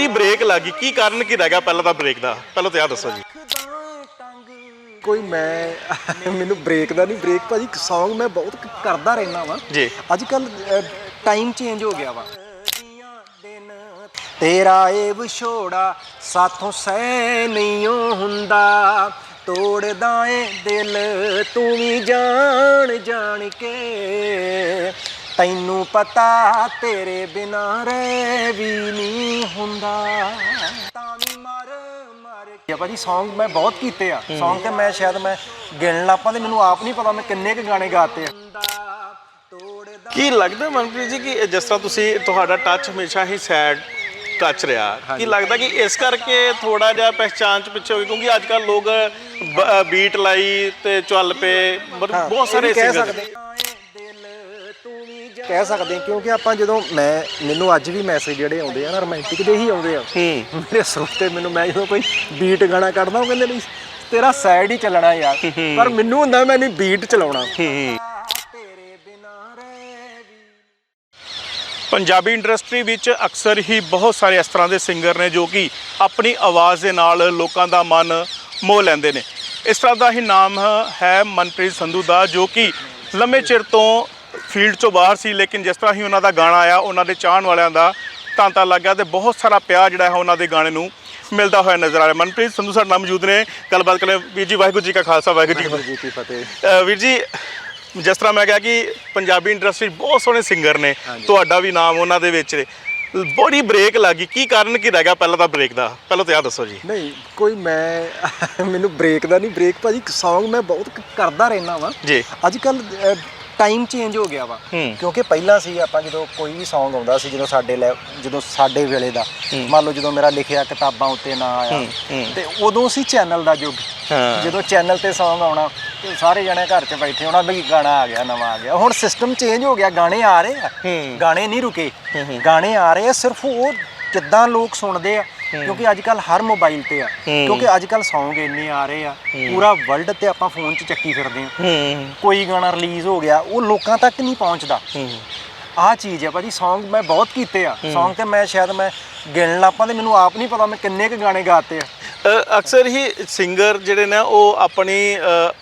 ਬੜੀ ਬ੍ਰੇਕ ਲੱਗੀ ਕੀ ਕਾਰਨ ਕੀ ਰਹਿ ਗਿਆ ਪਹਿਲਾਂ ਤਾਂ ਬ੍ਰੇਕ ਦਾ? ਪਹਿਲਾਂ ਤਾਂ ਇਹ ਦੱਸੋ ਜੀ। ਕੋਈ ਮੈਂ ਮੈਨੂੰ ਬ੍ਰੇਕ ਦਾ ਨਹੀਂ ਬ੍ਰੇਕ ਭਾਜੀ Song ਮੈਂ ਬਹੁਤ ਕਰਦਾ ਰਹਿਣਾ ਵਾਂ। ਜੀ। ਅੱਜ ਕੱਲ ਟਾਈਮ ਚੇਂਜ ਹੋ ਗਿਆ ਵਾ। ਤੇਰਾ ਇਹ ਵਿਛੋੜਾ ਸਾਥੋਂ ਸਹਿ ਨਹੀਂ ਹੁੰਦਾ। ਤੋੜਦਾ ਏ ਦਿਲ ਤੂੰ ਵੀ ਜਾਣ ਜਾਣ ਕੇ। ਤੈਨੂੰ ਪਤਾ ਤੇਰੇ ਬਿਨਾ ਰਹਿ ਵੀ ਨਹੀਂ ਹੁੰਦਾ। ਤਾਂ ਵੀ ਮਰ ਮਰ ਕੇ। ਭਾਜੀ Song ਮੈਂ ਬਹੁਤ ਕੀਤੇ ਆ। Song ਤੇ ਮੈਂ ਸ਼ਾਇਦ ਮੈਂ ਗਿਣ ਲਾਪਾਂ ਤੇ ਮੈਨੂੰ ਆਪ ਨਹੀਂ ਪਤਾ ਮੈਂ ਕਿੰਨੇ ਕੁ ਗਾਣੇ ਗਾਤੇ ਆ। ਕੀ ਲੱਗਦਾ ਮਨਪ੍ਰੀਤ ਜੀ ਕਿ ਜਿਸ ਤਰ੍ਹਾਂ ਤੁਸੀਂ ਤੁਹਾਡਾ ਟੱਚ ਹਮੇਸ਼ਾ ਹੀ ਸੈਡ ਟੱਚ ਰਿਹਾ? ਕੀ ਲੱਗਦਾ ਕਿ ਇਸ ਕਰਕੇ ਥੋੜਾ ਜਿਹਾ ਪਹਿਚਾਨ ਚ ਪਿੱਛੇ ਹੋ ਗਏ ਕਿਉਂਕਿ ਅੱਜ ਕੱਲ ਲੋਕ ਬੀਟ ਲਾਈ ਤੇ ਚੱਲ ਪਏ। ਮਤਲਬ ਬਹੁਤ ਸਾਰੇ ਕਹਿ ਸਿੰਗਰ ਸਕਦੇ। ਕਹਿ ਸਕਦੇ ਹਾਂ, ਕਿਉਂਕਿ ਆਪਾਂ ਜਦੋਂ ਮੈਂ ਮੈਨੂੰ ਅੱਜ ਵੀ ਮੈਸੇਜ ਜਿਹੜੇ ਆਉਂਦੇ ਆ ਨਾ ਰੋਮਾਂਟਿਕ ਦੇ ਹੀ ਆਉਂਦੇ ਆ। ਹੂੰ। ਮੇਰੇ ਸਰੋਤੇ ਮੈਨੂੰ ਮੈਂ ਜਦੋਂ ਕੋਈ ਬੀਟ ਗਾਣਾ ਕੱਢਦਾ ਉਹ ਕਹਿੰਦੇ ਨਹੀਂ ਤੇਰਾ ਸੈਡ ਹੀ ਚੱਲਣਾ ਯਾਰ। ਪਰ ਮੈਨੂੰ ਹੁੰਦਾ ਮੈਂ ਨਹੀਂ ਬੀਟ ਚਲਾਉਣਾ। ਹੂੰ ਤੇਰੇ ਬਿਨਾ ਰਹਿ ਵੀ ਪੰਜਾਬੀ ਇੰਡਸਟਰੀ ਵਿੱਚ ਅਕਸਰ ਹੀ ਬਹੁਤ ਸਾਰੇ ਇਸ ਤਰ੍ਹਾਂ ਦੇ ਸਿੰਗਰ ਨੇ ਜੋ ਕਿ ਆਪਣੀ ਆਵਾਜ਼ ਦੇ ਨਾਲ ਲੋਕਾਂ ਦਾ ਮਨ ਮੋਹ ਲੈਂਦੇ ਨੇ। ਇਸ ਤਰ੍ਹਾਂ ਦਾ ਹੀ ਨਾਮ ਹੈ ਮਨਪ੍ਰੀਤ ਸੰਧੂ ਦਾ ਜੋ ਕਿ ਲੰਮੇ ਚਿਰ ਤੋਂ ਫੀਲਡ ਤੋਂ ਬਾਹਰ ਸੀ ਲੇਕਿਨ ਜਿਸ ਤਰ੍ਹਾਂ ਹੀ ਉਹਨਾਂ ਦਾ ਗਾਣਾ ਆਇਆ ਉਹਨਾਂ ਦੇ ਚਾਹਣ ਵਾਲਿਆਂ ਦਾ ਤਾਂਤਾ ਲੱਗ ਗਿਆ ਤੇ ਬਹੁਤ ਸਾਰਾ ਪਿਆਰ ਜਿਹੜਾ ਹੈ ਉਹਨਾਂ ਦੇ ਗਾਣੇ ਨੂੰ ਮਿਲਦਾ ਹੋਇਆ ਨਜ਼ਰ ਆ ਰਿਹਾ। ਮਨਪ੍ਰੀਤ ਸੰਧੂ ਸਾਡੇ ਨਾਲ ਮੌਜੂਦ ਨੇ ਗੱਲਬਾਤ ਕਰੇ ਵੀਰ ਜੀ ਵਾਹਿਗੁਰੂ ਜੀ ਕਾ ਖਾਲਸਾ ਵਾਹਿਗੁਰੂ ਜੀ ਕੀ ਫਤਿਹ। ਵੀਰ ਜੀ ਜਿਸ ਤਰ੍ਹਾਂ ਮੈਂ ਕਿਹਾ ਕਿ ਪੰਜਾਬੀ ਇੰਡਸਟਰੀ ਬਹੁਤ ਸੋਹਣੇ ਸਿੰਗਰ ਨੇ ਤੁਹਾਡਾ ਵੀ ਨਾਮ ਉਹਨਾਂ ਦੇ ਵਿੱਚ ਬੜੀ ਬ੍ਰੇਕ ਲੱਗੀ ਕੀ ਕਾਰਨ ਕੀ ਰਹਿ ਗਿਆ ਪਹਿਲਾਂ ਤਾਂ ਬ੍ਰੇਕ ਦਾ? ਪਹਿਲਾਂ ਤਾਂ ਇਹ ਦੱਸੋ ਜੀ। ਨਹੀਂ ਕੋਈ ਮੈਂ ਮੈਨੂੰ ਬ੍ਰੇਕ ਦਾ ਨਹੀਂ ਬ੍ਰੇਕ। ਭਾਜੀ Song ਮੈਂ ਬਹੁਤ ਕਰਦਾ ਰਹਿਣਾ ਵਾਂ। ਜੀ। ਅੱਜ ਕੱਲ ਟਾਈਮ ਚੇਂਜ ਹੋ ਗਿਆ ਵਾ ਹੂੰ। ਕਿਉਂਕਿ ਪਹਿਲਾਂ ਸੀ ਆਪਾਂ ਜਦੋਂ ਕੋਈ ਵੀ Song ਆਉਂਦਾ ਸੀ ਜਦੋਂ ਸਾਡੇ ਲੈ ਜਦੋਂ ਸਾਡੇ ਵੇਲੇ ਦਾ ਮੰਨ ਲਓ ਜਦੋਂ ਮੇਰਾ ਲਿਖਿਆ ਕਿਤਾਬਾਂ ਉੱਤੇ ਨਾ ਆਇਆ ਹੂੰ, ਹੂੰ। ਤੇ ਉਦੋਂ ਸੀ ਚੈਨਲ ਦਾ ਯੁੱਗ ਹਾਂ। ਜਦੋਂ ਚੈਨਲ ਤੇ Song ਆਉਣਾ ਤੇ ਸਾਰੇ ਜਣੇ ਘਰ 'ਚ ਬੈਠੇ ਹੋਣਾ ਵੀ ਗਾਣਾ ਆ ਗਿਆ ਨਵਾਂ ਆ ਗਿਆ ਹੁਣ ਸਿਸਟਮ ਚੇਂਜ ਹੋ ਗਿਆ ਗਾਣੇ ਆ ਰਹੇ ਆ ਹੂੰ। ਗਾਣੇ ਨਹੀਂ ਰੁਕੇ ਗਾਣੇ ਆ ਰਹੇ ਆ ਸਿਰਫ ਉਹ ਜਿੱਦਾਂ ਲੋਕ ਸੁਣਦੇ ਆ ਕਿਉਂਕਿ ਅੱਜ ਕੱਲ ਹਰ ਮੋਬਾਈਲ ਤੇ ਆ। ਕਿਉਂਕਿ ਅੱਜ ਕੱਲ Song ਇੰਨੇ ਆ ਰਹੇ ਆ। ਪੂਰਾ ਵਰਲਡ ਤੇ ਆਪਾਂ ਫੋਨ 'ਚ ਚੱਕੀ ਫਿਰਦੇ ਆ। ਹੂੰ। ਕੋਈ ਗਾਣਾ ਰਿਲੀਜ਼ ਹੋ ਗਿਆ ਉਹ ਲੋਕਾਂ ਤੱਕ ਨਹੀਂ ਪਹੁੰਚਦਾ। ਆਹ ਚੀਜ਼ ਹੈ ਭਾਜੀ Song ਮੈਂ ਬਹੁਤ ਕੀਤੇ ਆ। Song ਤੇ ਮੈਂ ਸ਼ਾਇਦ ਮੈਂ ਗਿਣ ਲਾਪਾਂ ਤੇ ਮੈਨੂੰ ਆਪ ਨਹੀਂ ਪਤਾ ਮੈਂ ਕਿੰਨੇ ਕੁ ਗਾਣੇ ਗਾਤੇ ਆ। ਅਕਸਰ ਹੀ ਸਿੰਗਰ ਜਿਹੜੇ ਨੇ ਉਹ ਆਪਣੀ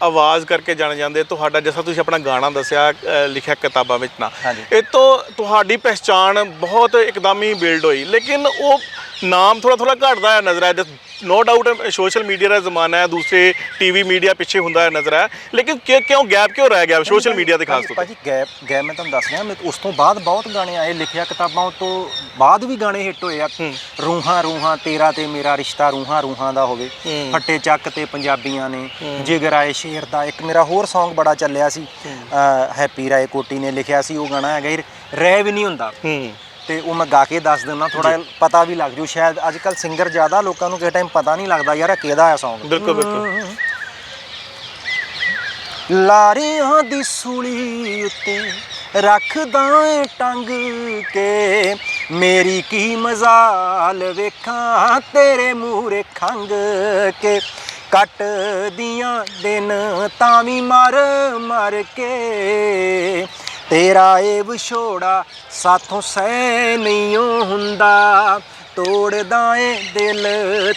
ਆਵਾਜ਼ ਕਰਕੇ ਜਾਣੇ ਜਾਂਦੇ ਤੁਹਾਡਾ ਜਿਸ ਤਰ੍ਹਾਂ ਤੁਸੀਂ ਆਪਣਾ ਗਾਣਾ ਦੱਸਿਆ ਲਿਖਿਆ ਕਿਤਾਬਾਂ ਵਿੱਚ ਨਾ। ਇਹ ਤੋਂ ਤੁਹਾਡੀ ਪਹਿਚਾਣ ਬਹੁਤ ਇੱਕਦਮ ਹੀ ਬਿਲਡ ਹੋਈ। ਲੇਕਿਨ ਉਹ ਨਾਮ ਥੋੜਾ ਥੋੜਾ ਘਟਦਾ ਹੈ ਨਜ਼ਰ ਆਇਆ ਨੋ ਡਾਊਟ ਸੋਸ਼ਲ ਮੀਡੀਆ ਦਾ ਜ਼ਮਾਨਾ ਹੈ ਦੂਸਰੇ ਟੀਵੀ ਮੀਡੀਆ ਪਿੱਛੇ ਹੁੰਦਾ ਹੈ ਨਜ਼ਰ। ਆਇਆ ਲੇਕਿਨ ਕਿਉਂ ਗੈਪ ਕਿਉਂ ਰਹਿ ਗਿਆ ਸੋਸ਼ਲ ਮੀਡੀਆ ਦੇ ਖਾਸ ਤੌਰ ਤੇ? ਭਾਜੀ ਗੈਪ ਗੈਪ ਮੈਂ ਤੁਹਾਨੂੰ ਦੱਸ ਰਿਹਾ ਮੈਂ ਉਸ ਤੋਂ ਬਾਅਦ ਬਹੁਤ ਗਾਣੇ ਆਏ ਲਿਖਿਆ ਕਿਤਾਬਾਂ ਤੋਂ ਬਾਅਦ ਵੀ ਗਾਣੇ ਹਿੱਟ ਹੋਏ ਆ। ਰੂਹਾਂ ਰੂਹਾਂ ਤੇਰਾ ਤੇ ਮੇਰਾ ਰਿਸ਼ਤਾ ਰੂਹਾਂ ਰੂਹਾਂ ਦਾ ਹੋਵੇ। ਫੱਟੇ ਚੱਕ ਤੇ ਪੰਜਾਬੀਆਂ ਨੇ ਜਿਗਰ ਆਏ ਸ਼ੇਰ ਦਾ ਇੱਕ ਮੇਰਾ ਹੋਰ Song ਬੜਾ ਚੱਲਿਆ ਸੀ। ਹੈਪੀ ਰਾਏ ਕੋਟੀ ਨੇ ਲਿਖਿਆ ਸੀ ਉਹ ਗਾਣਾ ਹੈਗਾ ਰਹਿ ਵੀ ਨਹੀਂ ਹੁੰਦਾ। ਤੇ ਉਹ ਮੈਂ ਗਾ ਕੇ ਦੱਸ ਦਿੰਦਾ ਥੋੜਾ ਪਤਾ ਵੀ ਲੱਗ ਜੂ। ਸ਼ਾਇਦ ਅੱਜ ਕੱਲ ਸਿੰਗਰ ਜ਼ਿਆਦਾ ਲੋਕਾਂ ਨੂੰ ਕਿਸੇ ਟਾਈਮ ਪਤਾ ਨਹੀਂ ਲੱਗਦਾ ਯਾਰ ਇਹ ਕਿਹਦਾ ਆ Song ਬਿਲਕੁਲ ਬਿਲਕੁਲ। ਲਾਰਿਆਂ ਦੀ ਸੂਲੀ ਉੱਤੇ ਰੱਖਦਾ ਏ ਟੰਗ ਕੇ ਮੇਰੀ ਕੀ ਮਜ਼ਾਲ ਵੇਖਾਂ ਤੇਰੇ ਮੂਹਰੇ ਖੰਗ ਕੇ। ਕੱਟਦੀਆਂ ਦਿਨ ਤਾਂ ਵੀ ਮਰ ਮਰ ਕੇ। ਤੇਰਾ ਏ ਵਿਛੋੜਾ ਸਾਥੋਂ ਸਹਿ ਨਹੀਂ ਓ ਹੁੰਦਾ। ਤੋੜਦਾ ਏ ਦਿਲ,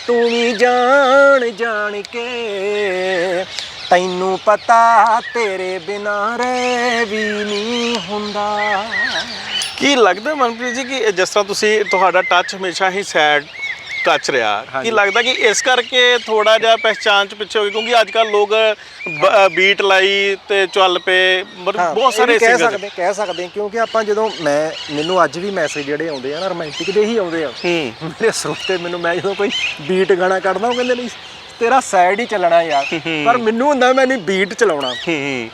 ਤੂੰ ਵੀ ਜਾਣ ਜਾਣ ਕੇ। ਤੈਨੂੰ ਪਤਾ ਤੇਰੇ ਬਿਨਾ ਰਹਿ ਵੀ ਨਹੀਂ ਹੁੰਦਾ। ਕੀ ਲੱਗਦਾ ਮਨਪ੍ਰੀਤ ਜੀ ਕਿ ਜਿਸ ਤਰ੍ਹਾਂ ਤੁਸੀਂ ਤੁਹਾਡਾ ਟੱਚ ਹਮੇਸ਼ਾ ਹੀ ਸੈਡ ਟੱਚ ਰਿਹਾ। ਕੀ ਲੱਗਦਾ ਕਿ ਇਸ ਕਰਕੇ ਥੋੜਾ ਜਿਹਾ ਪਹਿਚਾਨ ਚ ਪਿੱਛੇ ਹੋ ਗਏ ਕਿਉਂਕਿ ਅੱਜ ਕੱਲ ਲੋਕ ਬੀਟ ਲਾਈ ਤੇ ਚੱਲ ਪਏ। ਬਹੁਤ ਸਾਰੇ ਕਹਿ ਸਕਦੇ ਕਹਿ ਸਕਦੇ ਕਿਉਂਕਿ ਆਪਾਂ ਜਦੋਂ ਮੈਂ ਮੈਨੂੰ ਅੱਜ ਵੀ ਮੈਸੇਜ ਜਿਹੜੇ ਆਉਂਦੇ ਆ ਨਾ ਰੋਮਾਂਟਿਕ ਦੇ ਹੀ ਆਉਂਦੇ ਆ। ਹੂੰ। ਮੇਰੇ ਸਰੋਤੇ ਮੈਨੂੰ ਮੈਂ ਜਦੋਂ ਕੋਈ ਬੀਟ ਗਾਣਾ ਕੱਢਦਾ ਉਹ ਕਹਿੰਦੇ ਨਹੀਂ ਤੇਰਾ ਸੈਡ ਹੀ ਚੱਲਣਾ ਯਾਰ। ਪਰ ਮੈਨੂੰ ਹੁੰਦਾ ਮੈਂ ਨਹੀਂ ਬੀਟ ਚਲਾਉਣਾ।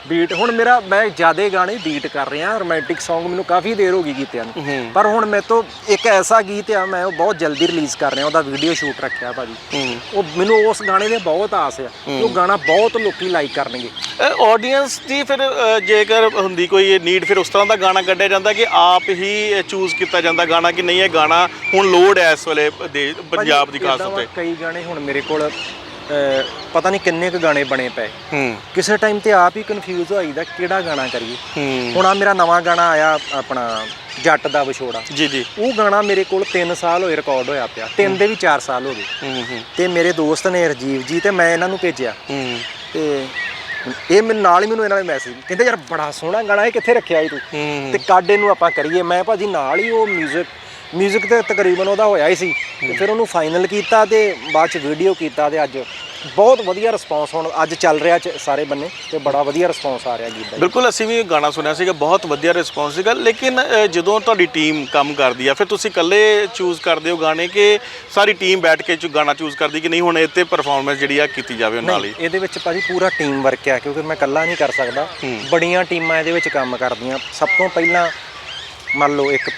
ਬੀਟ ਹੁਣ ਮੇਰਾ ਮੈਂ ਜਿਆਦੇ ਗਾਣੇ ਬੀਟ ਕਰ ਰਿਹਾ ਰੋਮਾਂਟਿਕ Song ਮੈਨੂੰ ਕਾਫੀ ਦੇਰ ਹੋ ਗਈ ਕੀਤਿਆਂ ਨੂੰ। ਪਰ ਹੁਣ ਮੈਂ ਤੋਂ ਇੱਕ ਐਸਾ ਗੀਤ ਆ ਮੈਂ ਉਹ ਬਹੁਤ ਜਲਦੀ ਰਿਲੀਜ਼ ਕਰ ਰਿਹਾ ਉਹਦਾ ਵੀਡੀਓ ਸ਼ੂਟ ਰੱਖਿਆ ਭਾਜੀ। ਉਹ ਮੈਨੂੰ ਉਸ ਗਾਣੇ ਦੇ ਬਹੁਤ ਆਸ ਆ ਉਹ ਗਾਣਾ ਬਹੁਤ ਲੋਕੀ ਲਾਈਕ ਕਰਨਗੇ। ਆਡੀਅנס ਦੀ ਫਿਰ ਜੇਕਰ ਹੁੰਦੀ ਕੋਈ ਨੀਡ ਫਿਰ ਉਸ ਤਰ੍ਹਾਂ ਦਾ ਗਾਣਾ ਕੱਢਿਆ ਜਾਂਦਾ ਕਿ ਆਪ ਹੀ ਚੂਜ਼ ਕੀਤਾ ਜਾਂਦਾ ਗਾਣਾ ਕਿ ਨਹੀਂ ਇਹ ਗਾਣਾ ਹੁਣ ਲੋਡ ਹੈ ਇਸ ਵੇਲੇ ਪੰਜਾਬ ਦੀ ਖਾਸ ਏਦਾਂ ਤੌਰ ਵਾ, ਤੇ ਕਈ ਗਾਣੇ ਹੁਣ ਮੇਰੇ ਕੋਲ ਪਤਾ ਨਹੀਂ ਕਿੰਨੇ ਕੁ ਗਾਣੇ ਬਣੇ ਪਏ। ਹੂੰ। ਕਿਸੇ ਟਾਈਮ ਤੇ ਆਪ ਹੀ ਕਨਫਿਊਜ਼ ਹੋਈਦਾ ਕਿਹੜਾ ਗਾਣਾ ਕਰੀਏ। ਹੂੰ। ਹੁਣ ਆ ਮੇਰਾ ਨਵਾਂ ਗਾਣਾ ਆਇਆ ਆਪਣਾ ਜੱਟ ਦਾ ਵਿਛੋੜਾ। ਜੀ ਜੀ। ਉਹ ਗਾਣਾ ਮੇਰੇ ਕੋਲ 3 ਸਾਲ ਹੋਏ ਰਿਕਾਰਡ ਹੋਇਆ ਪਿਆ। ਤਿੰਨ ਦੇ ਵੀ 4 ਸਾਲ ਹੋ ਗਏ। ਹੂੰ ਹੂੰ। ਤੇ ਮੇਰੇ ਦੋਸਤ ਨੇ ਰਜੀਵ ਜੀ ਤੇ ਮੈਂ ਇਹਨਾਂ ਨੂੰ ਭੇਜਿਆ। ਹੂੰ। ਤੇ ਇਹ ਮੇਰੇ ਨਾਲ ਹੀ ਮੈਨੂੰ ਇਹਨਾਂ ਨੇ ਮੈਸੇਜ ਕਹਿੰਦੇ ਯਾਰ ਬੜਾ ਸੋਹਣਾ ਗਾਣਾ ਇਹ ਕਿੱਥੇ ਰੱਖਿਆ ਈ ਤੂੰ? ਹੂੰ ਤੇ ਕਾਡੇ ਨੂੰ ਆਪਾਂ ਕਰੀਏ। ਮੈਂ ਭਾਜੀ ਨਾਲ ਹੀ ਉਹ 뮤직 뮤직 ਤੇ ਤਕਰੀਬਨ ਉਹਦਾ ਹੋਇਆ ਹੀ ਸੀ ਤੇ ਫਿਰ ਉਹਨੂੰ ਫਾਈਨਲ ਕੀਤਾ ਤੇ ਬਾਅਦ ਚ ਵੀਡੀਓ ਕੀਤਾ ਤੇ ਅੱਜ ਬਹੁਤ ਵਧੀਆ ਰਿਸਪੌਂਸ ਹੁਣ ਅੱਜ ਚੱਲ ਰਿਹਾ ਚ- ਸਾਰੇ ਬੰਨੇ ਤੇ ਬੜਾ ਵਧੀਆ ਰਿਸਪੌਂਸ ਆ ਰਿਹਾ ਗੀਤ ਦਾ। ਬਿਲਕੁਲ ਅਸੀਂ ਵੀ ਇਹ ਗਾਣਾ ਸੁਣਿਆ ਸੀਗਾ ਬਹੁਤ ਵਧੀਆ ਰਿਸਪੌਂਸ ਸੀਗਾ ਲੇਕਿਨ ਜਦੋਂ ਤੁਹਾਡੀ ਟੀਮ ਕੰਮ ਕਰਦੀ ਆ ਫਿਰ ਤੁਸੀਂ ਇਕੱਲੇ ਚੂਜ਼ ਕਰਦੇ ਹੋ ਗਾਣੇ ਕਿ ਸਾਰੀ ਟੀਮ ਬੈਠ ਕੇ ਗਾਣਾ ਚੂਜ਼ ਕਰਦੀ ਕਿ ਨਹੀਂ ਹੁਣ ਇਹ ਤੇ ਪਰਫਾਰਮੈਂਸ ਜਿਹੜੀ ਆ ਕੀਤੀ ਜਾਵੇ ਉਹਨਾਂ ਹੀ ਇਹਦੇ ਵਿੱਚ ਭਾਜੀ ਪੂਰਾ ਟੀਮ ਵਰਕ ਆ ਕਿਉਂਕਿ ਮੈਂ ਇਕੱਲਾ ਨਹੀਂ ਕਰ ਸਕਦਾ। ਬੜੀਆਂ ਟੀਮਾਂ ਇਹਦੇ ਵਿੱਚ ਕੰਮ ਕਰਦੀਆਂ। ਸਭ ਤੋਂ ਪਹਿਲਾਂ ਮੰਨ ਲਓ ਇੱਕ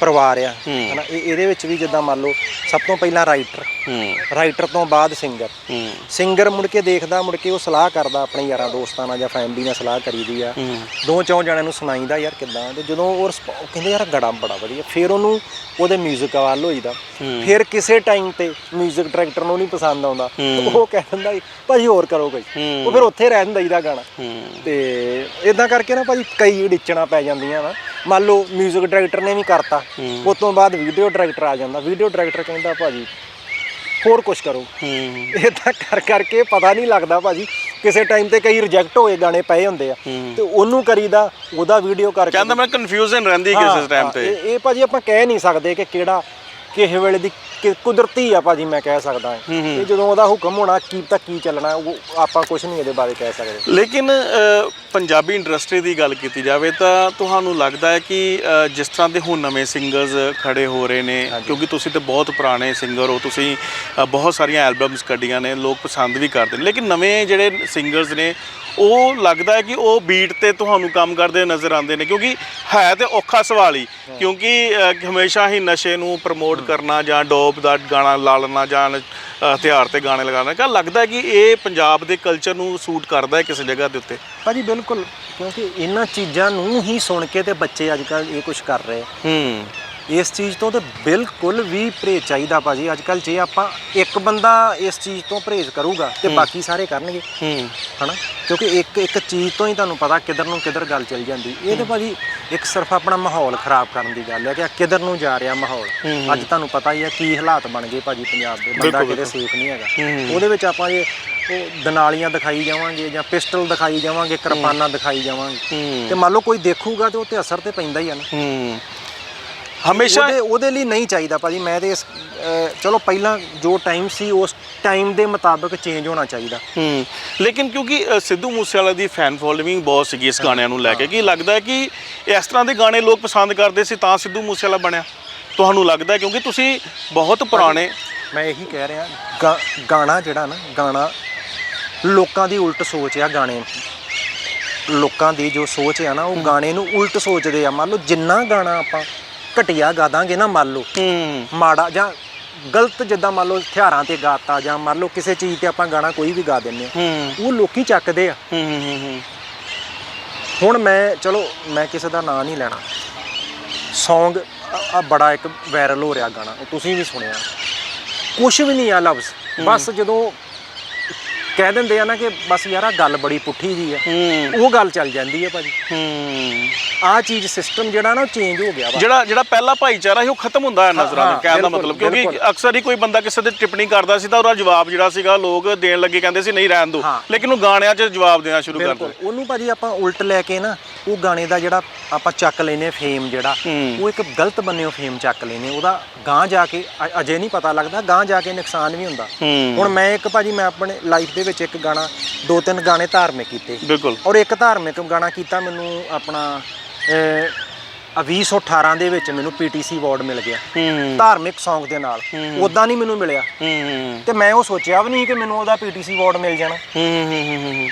ਪਰਿਵਾਰ ਆ ਹੂੰ। ਹਨਾ ਇਹ ਇਹਦੇ ਵਿੱਚ ਵੀ ਜਿੱਦਾਂ ਮੰਨ ਲਓ ਸਭ ਤੋਂ ਪਹਿਲਾਂ ਰਾਈਟਰ ਹੂੰ ਰਾਈਟਰ ਤੋਂ ਬਾਅਦ ਸਿੰਗਰ ਹੂੰ ਸਿੰਗਰ ਮੁੜ ਕੇ ਦੇਖਦਾ ਮੁੜ ਕੇ ਉਹ ਸਲਾਹ ਕਰਦਾ ਆਪਣੇ ਯਾਰਾਂ ਦੋਸਤਾਂ ਨਾਲ ਜਾਂ ਫੈਮਿਲੀ ਨਾਲ ਸਲਾਹ ਕਰੀਦੀ ਆ ਹੂੰ ਦੋ ਚੌਂ ਜਣਿਆਂ ਨੂੰ ਸੁਣਾਈਦਾ ਯਾਰ ਕਿਦਾਂ ਤੇ ਜਦੋਂ ਉਹ resp- ਉਹ ਕਹਿੰਦੇ ਯਾਰ ਗੜਾ ਬੜਾ ਵਧੀਆ ਫਿਰ ਉਹਨੂੰ ਉਹਦੇ 뮤직 ਵੱਲ ਹੋਈਦਾ ਹੂੰ। ਫਿਰ ਕਿਸੇ ਟਾਈਮ ਤੇ 뮤직 ਡਾਇਰੈਕਟਰ ਨੂੰ ਨਹੀਂ ਪਸੰਦ ਆਉਂਦਾ ਹੂੰ। ਉਹ ਕਹਿ ਦਿੰਦਾ ਜੀ, ਭਾਜੀ ਹੋਰ ਕਰੋ ਕੋਈ ਹੂੰ। ਉਹ ਫਿਰ ਉੱਥੇ ਰਹਿ ਜਾਂਦਾ ਇਹਦਾ ਗਾਣਾ ਹੂੰ ਤੇ ਇਦਾਂ ਕਰਕੇ ਨਾ ਭਾਜੀ ਕਈ ਡਿੱਚਣਾ ਪੈ ਜਾਂਦੀਆਂ ਨਾ ਮੰਨ ਲਓ 뮤직 ਡਾਇਰੈਕਟਰ ਨੇ ਵੀ ਕਰਤਾ। ਉਸ ਤੋਂ ਬਾਅਦ ਵੀਡੀਓ ਡਾਇਰੈਕਟਰ ਆ ਜਾਂਦਾ। ਵੀਡੀਓ ਡਾਇਰੈਕਟਰ ਕਹਿੰਦਾ ਭਾਜੀ ਹੋਰ ਕੁਝ ਕਰੋ। ਹੂੰ। ਇਦਾਂ ਕਰ ਕਰਕੇ ਪਤਾ ਨਹੀਂ ਲੱਗਦਾ ਭਾਜੀ ਕਿਸੇ ਟਾਈਮ ਤੇ ਕਈ ਰਿਜੈਕਟ ਹੋਏ ਗਾਣੇ ਪਏ ਹੁੰਦੇ ਆ। ਤੇ ਉਹਨੂੰ ਕਰੀਦਾ ਉਹਦਾ ਵੀਡੀਓ ਕਰਕੇ ਕਹਿੰਦਾ ਮੈਂ ਕਨਫਿਊਜ਼ਨ ਰਹਿੰਦੀ ਕਿਸੇ ਟਾਈਮ ਤੇ। ਇਹ ਇਹ ਭਾਜੀ ਆਪਾਂ ਕਹਿ ਨਹੀਂ ਸਕਦੇ ਕਿ ਕਿਹੜਾ ਕਿਸੇ ਵੇਲੇ ਦੀ ਕਿ ਕੁਦਰਤੀ ਆ ਭਾਜੀ ਮੈਂ ਕਹਿ ਸਕਦਾ। ਹਾਂ। ਇਹ ਜਦੋਂ ਉਹਦਾ ਹੁਕਮ ਹੋਣਾ ਕੀ ਤਾਂ ਕੀ ਚੱਲਣਾ ਉਹ ਆਪਾਂ ਕੁਝ ਨਹੀਂ ਇਹਦੇ ਬਾਰੇ ਕਹਿ ਸਕਦੇ। ਲੇਕਿਨ ਅ, ਪੰਜਾਬੀ ਇੰਡਸਟਰੀ ਦੀ ਗੱਲ ਕੀਤੀ ਜਾਵੇ ਤਾਂ ਤੁਹਾਨੂੰ ਲੱਗਦਾ ਹੈ ਕਿ ਅ, ਜਿਸ ਤਰ੍ਹਾਂ ਦੇ ਹੁਣ ਨਵੇਂ ਸਿੰਗਰਸ ਖੜੇ ਹੋ ਰਹੇ ਨੇ ਕਿਉਂਕਿ ਤੁਸੀਂ ਤੇ ਬਹੁਤ ਪੁਰਾਣੇ ਸਿੰਗਰ ਹੋ ਤੁਸੀਂ ਅ, ਬਹੁਤ ਸਾਰੀਆਂ ਐਲਬਮਸ ਕੱਢੀਆਂ ਨੇ ਲੋਕ ਪਸੰਦ ਵੀ ਕਰਦੇ ਨੇ ਲੇਕਿਨ ਨਵੇਂ ਜਿਹੜੇ ਸਿੰਗਰਸ ਨੇ ਉਹ ਲੱਗਦਾ ਹੈ ਕਿ ਉਹ ਬੀਟ ਤੇ ਤੁਹਾਨੂੰ ਕੰਮ ਕਰਦੇ ਨਜ਼ਰ ਆਉਂਦੇ ਨੇ ਕਿਉਂਕਿ ਹੈ ਤੇ ਔਖਾ ਸਵਾਲ ਹੀ ਕਿਉਂਕਿ ਅ, ਹਮੇਸ਼ਾ ਹੀ ਨਸ਼ੇ ਨੂੰ ਪ੍ਰਮੋਟ ਕਰਨਾ ਜਾਂ ਡੋਪ ਦਾ ਗਾਣਾ ਲਾ ਲੈਣਾ ਜਾਂ ਹਥਿਆਰ ਤੇ ਗਾਣੇ ਲਗਾਉਣਾ ਕਾ ਲੱਗਦਾ ਕਿ ਇਹ ਪੰਜਾਬ ਦੇ ਕਲਚਰ ਨੂੰ ਸੂਟ ਕਰਦਾ ਹੈ ਕਿਸੇ ਜਗ੍ਹਾ ਦੇ ਉੱਤੇ? ਭਾਜੀ ਬਿਲਕੁਲ ਕਿਉਂਕਿ ਇਹਨਾਂ ਚੀਜ਼ਾਂ ਨੂੰ ਹੀ ਸੁਣ ਕੇ ਤੇ ਬੱਚੇ ਅੱਜ ਕੱਲ੍ਹ ਇਹ ਕੁਝ ਕਰ ਰਹੇ। ਹੂੰ। ਇਸ ਚੀਜ਼ ਤੋਂ ਤੇ ਬਿਲਕੁਲ ਵੀ ਪਰਹੇਜ਼ ਚਾਹੀਦਾ ਭਾਜੀ। ਅੱਜ ਕੱਲ੍ਹ ਜੇ ਆਪਾਂ ਇੱਕ ਬੰਦਾ ਇਸ ਚੀਜ਼ ਤੋਂ ਪਰਹੇਜ਼ ਕਰੂਗਾ ਤੇ ਬਾਕੀ ਸਾਰੇ ਕਰਨਗੇ। ਹੂੰ। ਹਨਾ? ਕਿਉਂਕਿ ਇੱਕ ਇੱਕ ਚੀਜ਼ ਤੋਂ ਹੀ ਤੁਹਾਨੂੰ ਪਤਾ ਕਿੱਧਰ ਨੂੰ ਕਿੱਧਰ ਗੱਲ ਚੱਲ ਜਾਂਦੀ। ਇਹ ਤੇ ਭਾਜੀ ਇੱਕ ਸਿਰਫ ਆਪਣਾ ਮਾਹੌਲ ਖਰਾਬ ਕਰਨ ਦੀ ਗੱਲ ਹੈ ਕਿ ਕਿੱਧਰ ਨੂੰ ਜਾ ਰਿਹਾ ਮਾਹੌਲ। ਅੱਜ ਤੁਹਾਨੂੰ ਪਤਾ ਹੀ ਹੈ ਕੀ ਹਾਲਾਤ ਬਣ ਗਏ ਭਾਜੀ ਪੰਜਾਬ ਦੇ ਬੰਦਾ ਕਿਤੇ ਸੇਫ ਨਹੀਂ ਹੈਗਾ। ਉਹਦੇ ਵਿੱਚ ਆਪਾਂ ਜੇ ਉਹ ਦਨਾਲੀਆਂ ਦਿਖਾਈ ਜਾਵਾਂਗੇ ਜਾਂ ਪਿਸਟਲ ਦਿਖਾਈ ਜਾਵਾਂਗੇ ਕਿਰਪਾਨਾਂ ਦਿਖਾਈ ਜਾਵਾਂਗੇ। ਤੇ ਮੰਨ ਲਓ ਕੋਈ ਦੇਖੂਗਾ ਤੇ ਉਹ ਤੇ ਅਸਰ ਤੇ ਪੈਂਦਾ ਹੀ ਆ ਨਾ। ਹੂੰ। ਹਮੇਸ਼ਾ ਉਹਦੇ ਉਹਦੇ ਲਈ ਨਹੀਂ ਚਾਹੀਦਾ ਭਾਜੀ ਮੈਂ ਤੇ ਇਸ ਅਹ, ਚਲੋ ਪਹਿਲਾਂ ਜੋ ਟਾਈਮ ਸੀ ਉਸ ਟਾਈਮ ਦੇ ਮੁਤਾਬਕ ਚੇਂਜ ਹੋਣਾ ਚਾਹੀਦਾ। ਹੂੰ ਲੇਕਿਨ ਕਿਉਂਕਿ ਅ, ਸਿੱਧੂ ਮੂਸੇਵਾਲਾ ਦੀ ਫੈਨ ਫੋਲੋਇੰਗ ਬਹੁਤ ਸੀਗੀ ਇਸ ਗਾਣਿਆਂ ਨੂੰ ਲੈ ਕੇ ਕੀ ਲੱਗਦਾ ਹੈ ਕਿ ਇਸ ਤਰ੍ਹਾਂ ਦੇ ਗਾਣੇ ਲੋਕ ਪਸੰਦ ਕਰਦੇ ਸੀ ਤਾਂ ਸਿੱਧੂ ਮੂਸੇਵਾਲਾ ਬਣਿਆ। ਤੁਹਾਨੂੰ ਲੱਗਦਾ ਹੈ ਕਿਉਂਕਿ ਤੁਸੀਂ ਬਹੁਤ ਪੁਰਾਣੇ ਮੈਂ ਇਹੀ ਕਹਿ ਰਿਹਾ ਗਾ- ਗਾਣਾ ਜਿਹੜਾ ਨਾ ਗਾਣਾ ਲੋਕਾਂ ਦੀ ਉਲਟ ਸੋਚ ਆ ਗਾਣੇ ਲੋਕਾਂ ਦੀ ਜੋ ਸੋਚ ਆ ਨਾ ਉਹ ਗਾਣੇ ਨੂੰ ਉਲਟ ਸੋਚਦੇ ਆ। ਮੰਨ ਲਓ ਜਿੰਨਾ ਗਾਣਾ ਆਪਾਂ ਘਟਿਆ ਗਾ ਦਾਂਗੇ ਨਾ ਮੰਨ ਲਓ। ਹੂੰ। ਮਾੜਾ ਜਾਂ ਗਲਤ ਜਿੱਦਾਂ ਮੰਨ ਲਓ ਹਥਿਆਰਾਂ ਤੇ ਗਾਤਾ ਜਾਂ ਮੰਨ ਲਓ ਕਿਸੇ ਚੀਜ਼ ਤੇ ਆਪਾਂ ਗਾਣਾ ਕੋਈ ਵੀ ਗਾ ਦਿੰਦੇ ਆ। ਹੂੰ। ਉਹ ਲੋਕੀ ਚੱਕਦੇ ਆ। ਹੂੰ ਹੂੰ ਹੂੰ ਹੁਣ ਮੈਂ ਚਲੋ ਮੈਂ ਕਿਸੇ ਦਾ ਨਾਂ ਨਹੀਂ ਲੈਣਾ। Song ਆ ਬੜਾ ਇੱਕ ਵਾਇਰਲ ਹੋ ਰਿਹਾ ਗਾਣਾ। ਉਹ ਤੁਸੀਂ ਵੀ ਸੁਣਿਆ। ਕੁਝ ਵੀ ਨਹੀਂ ਆ ਲਫ਼ਜ਼। ਬਸ ਜਦੋਂ ਕਹਿ ਦਿੰਦੇ ਆ ਨਾ ਕਿ ਬਸ ਯਾਰ ਆ ਗੱਲ ਬੜੀ ਪੁੱਠੀ ਜੀ ਆ। ਉਹ ਗੱਲ ਚੱਲ ਜਾਂਦੀ ਹੈ ਭਾਜੀ। ਹੂੰ। ਆਹ ਚੀਜ਼ ਸਿਸਟਮ ਜਿਹੜਾ ਨਾ ਉਹ ਚੇਂਜ ਹੋ ਗਿਆ ਵਾ। ਜਿਹੜਾ ਜਿਹੜਾ ਪਹਿਲਾ ਭਾਈਚਾਰਾ ਸੀ ਉਹ ਖਤਮ ਹੁੰਦਾ ਹੈ ਨਜ਼ਰਾਂ ਹਾਂ, ਦੇ ਕਹਿਣ ਦਾ ਬਿਲਕੁਲ, ਮਤਲਬ ਕਿਉਂਕਿ ਬਿਲਕੁਲ। ਅਕਸਰ ਹੀ ਕੋਈ ਬੰਦਾ ਕਿਸੇ ਤੇ ਟਿੱਪਣੀ ਕਰਦਾ ਸੀ ਤਾਂ ਉਹਦਾ ਜਵਾਬ ਜਿਹੜਾ ਸੀਗਾ ਲੋਕ ਦੇਣ ਲੱਗੇ ਕਹਿੰਦੇ ਸੀ ਨਹੀਂ ਰਹਿਣ ਹਾਂ। ਲੇਕਿਨ ਉਹ ਗਾਣਿਆਂ 'ਚ ਜਵਾਬ ਦੇਣਾ ਸ਼ੁਰੂ ਕਰ ਬਿਲਕੁਲ। ਦਿੱਤੇ। ਉਹਨੂੰ ਭਾਜੀ ਆਪਾਂ ਉਲਟ ਲੈ ਕੇ ਨਾ ਉਹ ਗਾਣੇ ਦਾ ਜਿਹੜਾ ਆਪਾਂ ਚੱਕ ਲੈਨੇ ਫੇਮ ਜਿਹੜਾ ਹੂੰ। ਉਹ ਇੱਕ ਗਲਤ ਬੰਨਿਓ ਫੇਮ ਚੱਕ ਲੈਨੇ ਉਹਦਾ ਗਾਂ ਜਾ ਕੇ ਅ- ਅਜੇ ਨਹੀਂ ਪਤਾ ਲੱਗਦਾ ਗਾਂ ਜਾ ਕੇ ਨੁਕਸਾਨ ਵੀ ਹੁੰਦਾ। ਹੂੰ। ਹੁਣ ਮੈਂ ਇੱਕ ਭਾਜੀ ਮੈਂ ਆਪਣੇ ਲਾਈਫ ਦੇ ਵਿੱਚ ਇੱਕ ਗਾਣਾ ਦੋ ਤਿੰਨ ਗਾਣੇ ਧਾਰਮਿਕ ਕੀਤੇ। ਬਿਲਕੁਲ। ਔਰ ਇੱਕ ਧਾਰਮਿਕ ਗਾਣਾ ਕੀਤਾ ਮੈਨੂੰ ਆਪਣਾ ਆ 2018 ਦੇ ਵਿੱਚ ਮੈਨੂੰ ਪੀਟੀਸੀ ਅਵਾਰਡ ਮਿਲ ਗਿਆ। ਹੂੰ। ਧਾਰਮਿਕ Song ਦੇ ਨਾਲ। ਉਦਾਂ ਨਹੀਂ ਮੈਨੂੰ ਮਿਲਿਆ। ਹੂੰ। ਤੇ ਮੈਂ ਉਹ ਸੋਚਿਆ ਵੀ ਨਹੀਂ ਕਿ ਮੈਨੂੰ ਉਹਦਾ ਪੀਟੀਸੀ ਅਵਾਰਡ ਮਿਲ ਜਾਣਾ। ਹੂੰ ਹੂੰ ਹੂੰ ਹੂੰ ਹੂੰ।